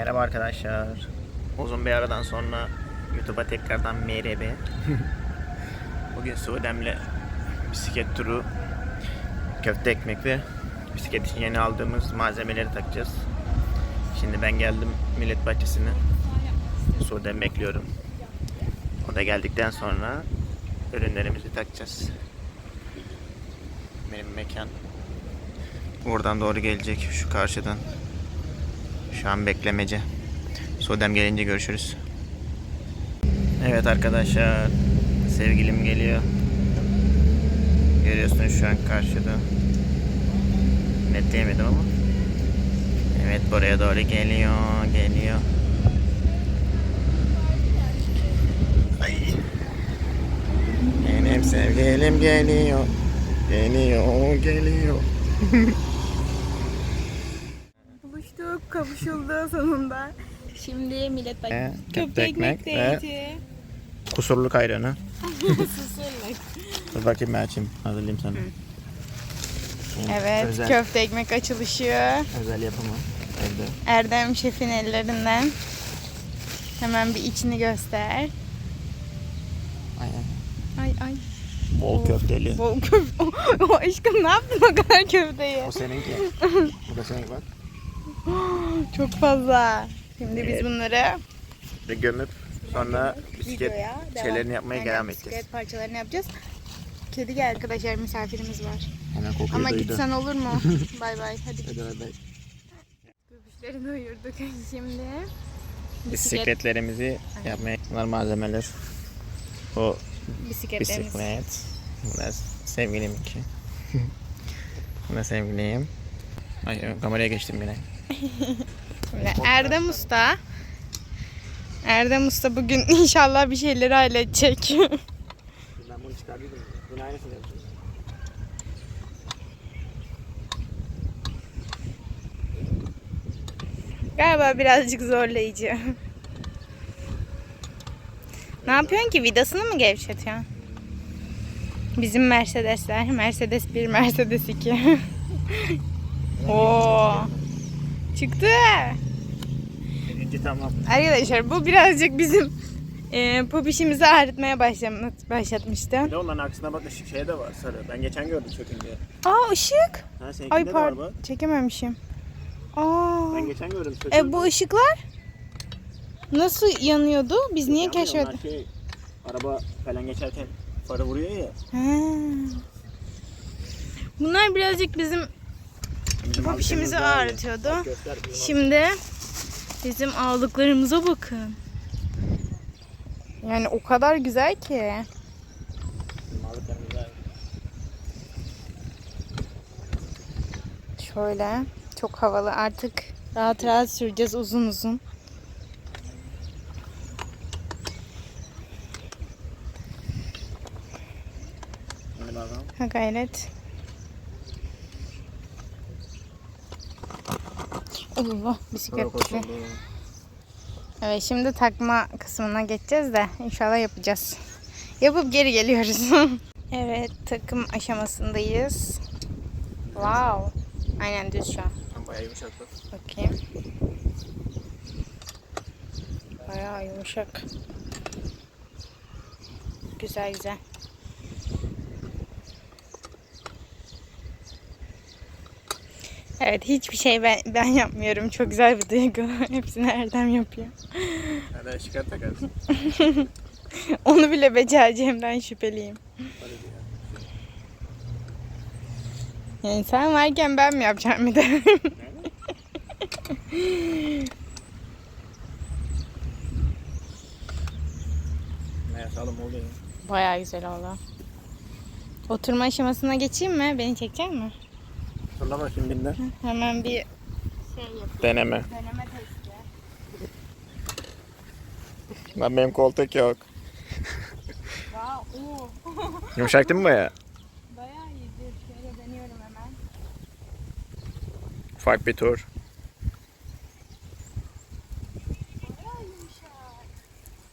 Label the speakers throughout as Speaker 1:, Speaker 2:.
Speaker 1: Merhaba arkadaşlar. Uzun bir aradan sonra YouTube'a tekrardan merhaba. Bugün Suudem'le bisiklet turu, köfte ekmek ve bisiklet için yeni aldığımız malzemeleri takacağız. Şimdi ben geldim Millet Bahçesi'ne. Suudem bekliyorum. O da geldikten sonra ürünlerimizi takacağız. Benim mekan Oradan doğru gelecek şu karşıdan. Şu an beklemece. Sodem gelince görüşürüz. Evet arkadaşlar. Sevgilim geliyor. Görüyorsunuz şu an karşıda. Netleyemedim ama. Evet buraya doğru geliyor. Geliyor. Ay. Benim sevgilim geliyor. Geliyor, geliyor.
Speaker 2: Kavuşuldu sonunda. Şimdi millet bak.
Speaker 1: Ee,
Speaker 2: Köfte ekmek
Speaker 1: ekmek
Speaker 2: de
Speaker 1: ve-. Kusurluk ayranı.
Speaker 2: Susurluk.
Speaker 1: Dur bakayım ben açayım. Hazırlayayım sana.
Speaker 2: Evet,
Speaker 1: Özel,
Speaker 2: köfte ekmek açılışı.
Speaker 1: özel yapımı. Evde.
Speaker 2: Erdem Şef'in ellerinden. Hemen bir içini göster.
Speaker 1: Aynen.
Speaker 2: Ay ay.
Speaker 1: Bol köfteli.
Speaker 2: Bol köfte. o aşkım ne yaptın o kadar köfteyi?
Speaker 1: O seninki. Bu da seninki bak.
Speaker 2: Çok fazla. Şimdi
Speaker 1: Evet.
Speaker 2: biz bunları
Speaker 1: Ve gömüp sonra bisiklet
Speaker 2: videoya devam-
Speaker 1: şeylerini yapmaya
Speaker 2: Aynen,
Speaker 1: devam
Speaker 2: bisiklet
Speaker 1: edeceğiz.
Speaker 2: parçalarını yapacağız. Kedi geldi arkadaşlar misafirimiz var.
Speaker 1: Hemen kokuyu
Speaker 2: Ama
Speaker 1: duydu.
Speaker 2: gitsen olur mu? bay bay hadi.
Speaker 1: Hadi hadi.
Speaker 2: Göbüşleri doyurduk şimdi.
Speaker 1: Bisikletlerimizi yapmaya bunlar malzemeler. O
Speaker 2: Bisikletlerimiz.
Speaker 1: bisiklet. Bu da sevgiliminki. Bu da sevgilim. Ay kameraya geçtim yine.
Speaker 2: Erdem Usta. Erdem Usta bugün inşallah bir şeyleri halledecek.
Speaker 1: Ben bunu çıkardıydım. Yine aynısını yapacağız.
Speaker 2: Galiba birazcık zorlayıcı. ne yapıyorsun ki? Vidasını mı gevşetiyorsun? Bizim Mercedesler. Mercedes 1, Mercedes 2. Oo. Çıktı.
Speaker 1: Birinci tamam.
Speaker 2: Arkadaşlar bu birazcık bizim e, popişimizi ağrıtmaya başlam- başlatmıştı.
Speaker 1: Bir de onların aksine bak ışık şey de var sarı. Ben geçen gördüm çökünce.
Speaker 2: Aa ışık.
Speaker 1: Ha
Speaker 2: Ay pardon çekememişim. Aa.
Speaker 1: Ben geçen gördüm çöküyordu.
Speaker 2: E bu ışıklar nasıl yanıyordu? Biz niye
Speaker 1: Yanmıyor,
Speaker 2: keşfettik?
Speaker 1: Şey, araba falan geçerken farı vuruyor ya.
Speaker 2: Ha. Bunlar birazcık bizim
Speaker 1: Var ya.
Speaker 2: ağrıtıyordu. Şimdi bizim aldıklarımıza bakın. Yani o kadar güzel ki. Şöyle çok havalı artık rahat rahat süreceğiz uzun uzun. Ha gayret. Allah bisiklet
Speaker 1: Çok hoş
Speaker 2: düştü.
Speaker 1: oldu.
Speaker 2: Evet şimdi takma kısmına geçeceğiz de inşallah yapacağız. Yapıp geri geliyoruz. evet takım aşamasındayız. Wow. Aynen düz şu an.
Speaker 1: Bayağı yumuşak bak.
Speaker 2: Bakayım. Bayağı yumuşak. Güzel güzel. Evet hiçbir şey ben, ben yapmıyorum. Çok güzel bir duygu. Hepsini Erdem yapıyor.
Speaker 1: Hadi ışıklar takarsın.
Speaker 2: Onu bile becereceğimden şüpheliyim. Yani sen varken ben mi yapacağım bir de?
Speaker 1: Ne yapalım oluyor.
Speaker 2: Bayağı güzel oldu. Oturma aşamasına geçeyim mi? Beni çekecek mi?
Speaker 1: Fırla bakayım binden.
Speaker 2: Hemen bir şey yap.
Speaker 1: Deneme.
Speaker 2: Deneme testi.
Speaker 1: Lan benim koltuk yok. Yumuşak değil mi baya?
Speaker 2: Bayağı iyidir. Şöyle deniyorum hemen.
Speaker 1: Ufak bir tur.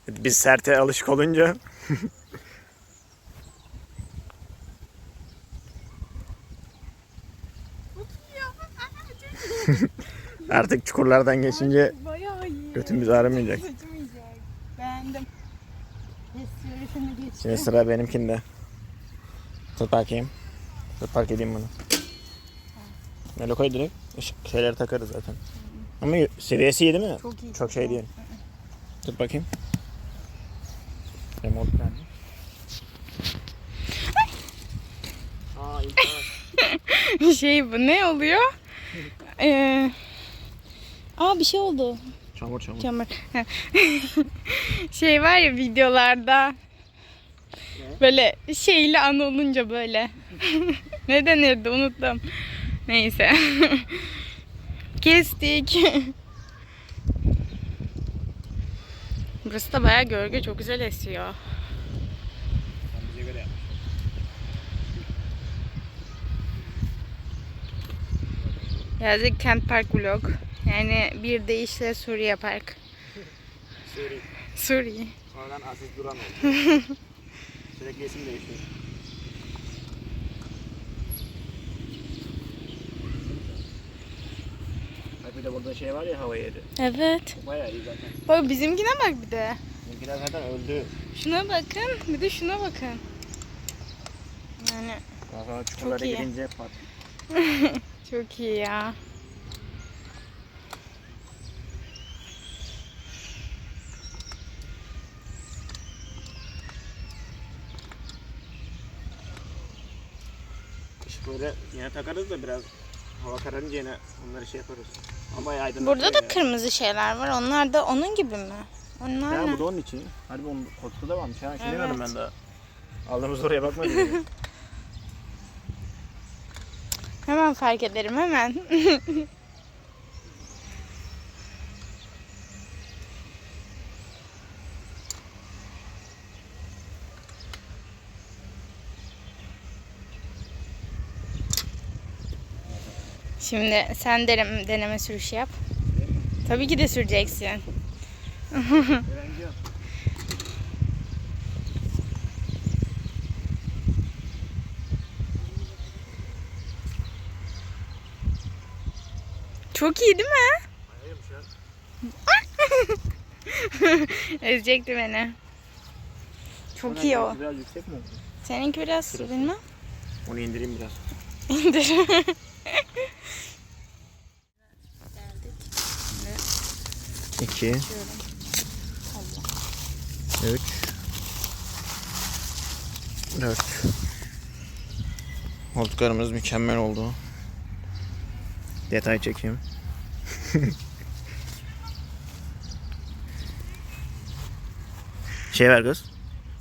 Speaker 1: Biz serte alışık olunca artık çukurlardan geçince
Speaker 2: Bayağı
Speaker 1: Götümüz ağrımayacak.
Speaker 2: Acımayacak. Beğendim. Sürüşünü geçtim.
Speaker 1: Şimdi sıra benimkinde. Tut bakayım. Tut park edeyim bunu. Böyle koy direkt. Işık şeyleri takarız zaten. Ama seviyesi iyi değil mi?
Speaker 2: Çok iyi.
Speaker 1: Çok şey değil. Tut bakayım. Nerede? Aa ilk
Speaker 2: şey bu ne oluyor? Ee, aa bir şey oldu.
Speaker 1: Çamur çamur.
Speaker 2: Çamur. şey var ya videolarda böyle şeyli an olunca böyle. ne denirdi unuttum. Neyse. Kestik. Burası da bayağı gölge çok güzel esiyor. Yazık Kent Park vlog. Yani bir deyişle Suriye Park.
Speaker 1: Suri.
Speaker 2: Suriye.
Speaker 1: Sonradan Aziz Duran oldu. Sürekli isim değiştiriyor. Bak bir de burada şey var ya hava yeri.
Speaker 2: Evet.
Speaker 1: Bayağı iyi zaten.
Speaker 2: Bak bizimkine bak bir de.
Speaker 1: Bizimkiler zaten öldü.
Speaker 2: Şuna bakın. Bir de şuna bakın. Yani
Speaker 1: Daha sonra çukurlara girince pat.
Speaker 2: çok iyi ya.
Speaker 1: Işık böyle yine takarız da biraz hava kararınca yine onları şey yaparız. Ama aydınlatıyor
Speaker 2: Burada da
Speaker 1: ya.
Speaker 2: kırmızı şeyler var. Onlar da onun gibi mi? Onlar
Speaker 1: Ya
Speaker 2: ne?
Speaker 1: bu da onun için. Hadi bu onun kutusu da varmış ha. Şimdi
Speaker 2: Evet.
Speaker 1: ben daha. Aldığımız oraya bakmadım.
Speaker 2: Hemen fark ederim hemen. Şimdi sen denem, deneme sürüşü yap. Tabii ki de süreceksin.
Speaker 1: Öğrenci yok.
Speaker 2: Çok iyi değil mi? Ezecekti beni. Çok iyi o.
Speaker 1: Biraz yüksek mi oldu?
Speaker 2: Seninki biraz
Speaker 1: Şurası.
Speaker 2: bilmem.
Speaker 1: Onu indireyim biraz.
Speaker 2: İndir.
Speaker 1: İki. Üç. Dört. Koltuklarımız mükemmel oldu. Detay çekeyim. şey ver kız.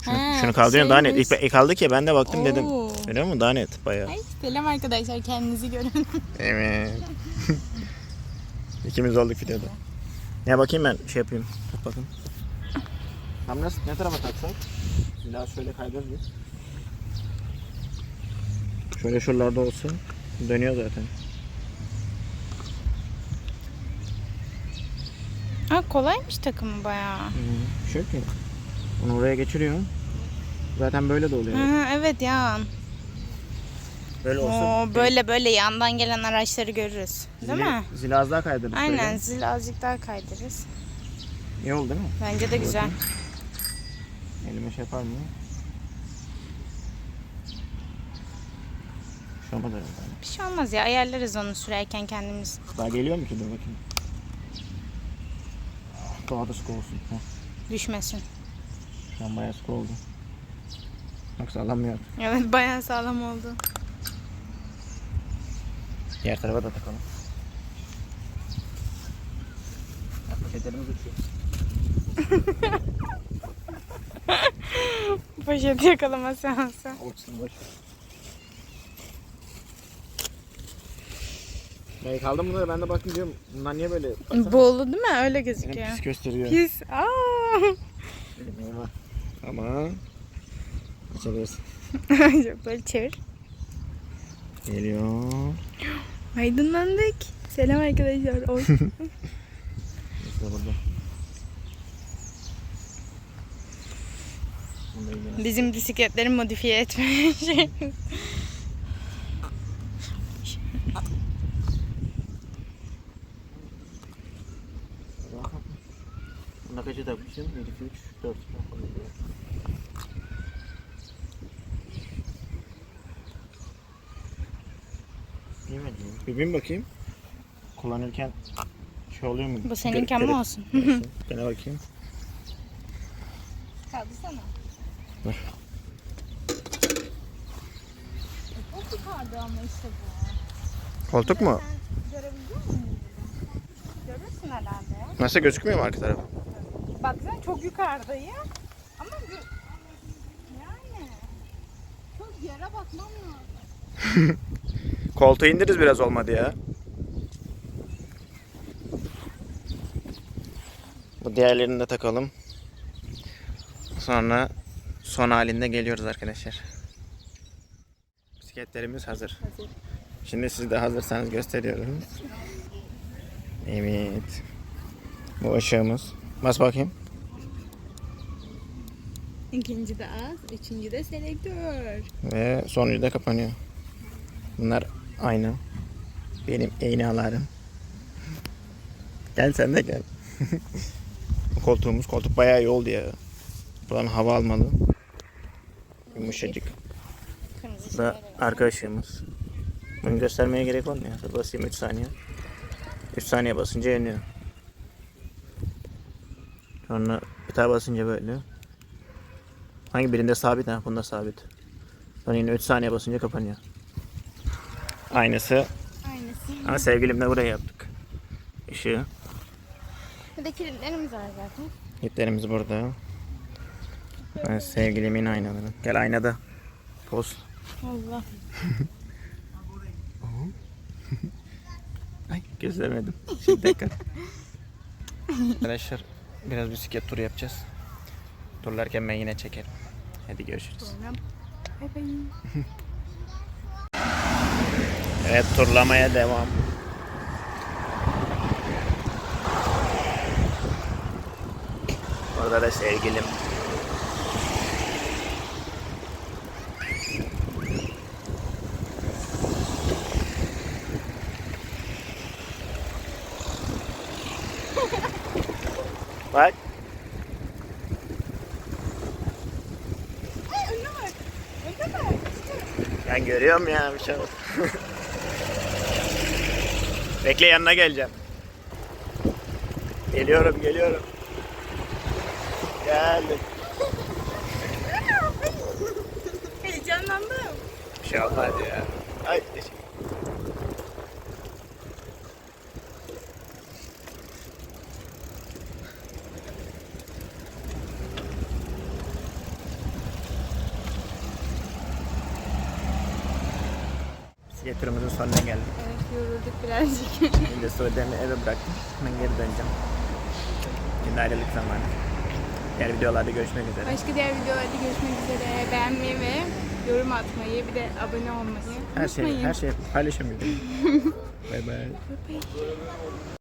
Speaker 1: Şunu,
Speaker 2: Ha,
Speaker 1: şunu kaldırıyorum daha net. İlk, ilk aldık ya ben de baktım dedim.
Speaker 2: Oo.
Speaker 1: Görüyor musun? Daha net bayağı.
Speaker 2: Ay selam arkadaşlar kendinizi görün.
Speaker 1: Evet. İkimiz olduk videoda. Ne bakayım ben şey yapayım. Tut bakayım. Tam nasıl ne tarafa taksak? Biraz şöyle kaydırırız biz. Şöyle şuralarda olsun. Dönüyor zaten.
Speaker 2: Ha kolaymış takımı bayağı.
Speaker 1: Hı, Şey ki. Onu oraya geçiriyorum. Zaten böyle de oluyor.
Speaker 2: Ha, evet ya.
Speaker 1: Böyle olsun.
Speaker 2: Oo, böyle böyle yandan gelen araçları görürüz. Değil
Speaker 1: Zili,
Speaker 2: mi?
Speaker 1: zili az daha kaydırırız.
Speaker 2: Aynen
Speaker 1: böyle.
Speaker 2: zil azıck daha kaydırırız.
Speaker 1: İyi oldu değil mi?
Speaker 2: Bence de güzel.
Speaker 1: Elime şey yapar mı? Şu olmadı herhalde.
Speaker 2: Bir şey olmaz ya ayarlarız onu sürerken kendimiz.
Speaker 1: Daha geliyor mu ki dur bakayım. Daha da sıkı olsun. Heh,
Speaker 2: Düşmesin.
Speaker 1: şu an bayağı sıkı oldu. Bak sallanmıyor.
Speaker 2: Evet bayağı sağlam oldu.
Speaker 1: Diğer tarafa da takalım. Poşetlerimiz uçuyor.
Speaker 2: Poşeti yakalama seansı.
Speaker 1: Uçsun boş ver. Ben kaldım bunları ben de baktım diyorum. Bunlar niye böyle? Baksana.
Speaker 2: Boğulu değil mi? Öyle gözüküyor.
Speaker 1: pis gösteriyor.
Speaker 2: Pis. Aa.
Speaker 1: Ama, ama açabilirsin.
Speaker 2: Böyle çevir.
Speaker 1: Geliyor.
Speaker 2: Aydınlandık. Selam arkadaşlar. Oy.
Speaker 1: İşte burada.
Speaker 2: Bizim bisikletleri modifiye etmeye şey.
Speaker 1: Bunda takmışım? 1, 2, 3, 4. Yemedim. Bir bin bakayım. Kullanırken şey oluyor mu?
Speaker 2: Bu seninken mi olsun?
Speaker 1: Dene bakayım.
Speaker 2: Kaldırsana.
Speaker 1: Dur.
Speaker 2: Çok yukarıda ama işte bu.
Speaker 1: Koltuk mu?
Speaker 2: Sen görebiliyor musun? Görürsün herhalde.
Speaker 1: Nasıl gözükmüyor mu arka tarafı?
Speaker 2: Baksana çok yukarıdayım. Ama yani çok yere bakmam lazım.
Speaker 1: Koltuğu indiririz biraz olmadı ya. Bu diğerlerini de takalım. Sonra son halinde geliyoruz arkadaşlar. Bisikletlerimiz hazır.
Speaker 2: Hazır.
Speaker 1: Şimdi siz de hazırsanız gösteriyorum. Evet. Bu ışığımız. Bas bakayım.
Speaker 2: İkinci de az, üçüncü de selektör.
Speaker 1: Ve sonuncu da kapanıyor. Bunlar aynı. Benim eynalarım. Gel sen de gel. Koltuğumuz koltuk bayağı iyi oldu ya. Buradan hava almalı. Yumuşacık. Bu da arka ışığımız. Bunu göstermeye gerek olmuyor. Basayım 3 saniye. 3 saniye basınca yanıyor. Sonra daha basınca böyle. Hangi birinde sabit ha? Bunda sabit. Sonra yine 3 saniye basınca kapanıyor. Aynısı.
Speaker 2: Aynısı.
Speaker 1: Ama sevgilimle buraya yaptık. Işığı.
Speaker 2: Bir de kilitlerimiz var zaten.
Speaker 1: İplerimiz burada. Ben sevgilimin aynaları. Gel aynada. Poz.
Speaker 2: Allah.
Speaker 1: Ay gözlemedim. Şimdi tekrar. Arkadaşlar biraz bisiklet turu yapacağız. Turlarken ben yine çekerim. Hadi görüşürüz. Evet turlamaya devam. Orada da sevgilim. Bak.
Speaker 2: Ay önüne bak. Önüne bak.
Speaker 1: Ben görüyorum ya bir şey yok. Bekle yanına geleceğim. Geliyorum geliyorum. Geldim.
Speaker 2: Heyecanlandım.
Speaker 1: Bir şey olmaz ya. Ay teşekkür Bisiklet turumuzun sonuna geldik.
Speaker 2: Evet yorulduk birazcık.
Speaker 1: Şimdi Sude'mi eve bıraktım. Ben geri döneceğim. Şimdi ayrılık zamanı. Diğer videolarda görüşmek üzere.
Speaker 2: Başka diğer videolarda görüşmek üzere. Beğenmeyi ve yorum atmayı bir de abone olmayı
Speaker 1: Her şey,
Speaker 2: unutmayın.
Speaker 1: her şey paylaşamıyorum. bay bay.
Speaker 2: Bye bye.